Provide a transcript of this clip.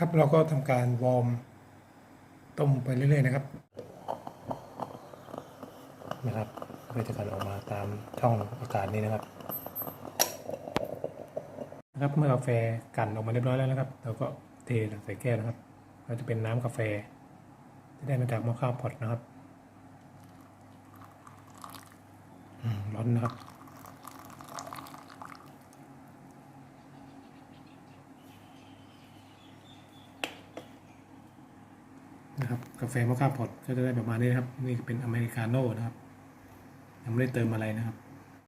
ครับเราก็ทำการวอร์มต้มไปเรื่อยๆนะครับนะครับเพื่อจะกันออกมาตามช่องอากาศนี้นะครับนะครับเมื่อกาแฟกันออกมาเรียบร้อยแล้วนะครับ เราก็เทใส่แก้วนะครับเราจะเป็นน้ำกาแฟ ที่ได้มาจากหม้อข้าวพอตนะครับร้อนนะครับ นะครับกาแฟมอคค่าพอตก็จะได้ประมาณนี้นะครับ นี่เป็นอเมริกาโน่นะครับยังไม่ได้เติมอะไรนะครับ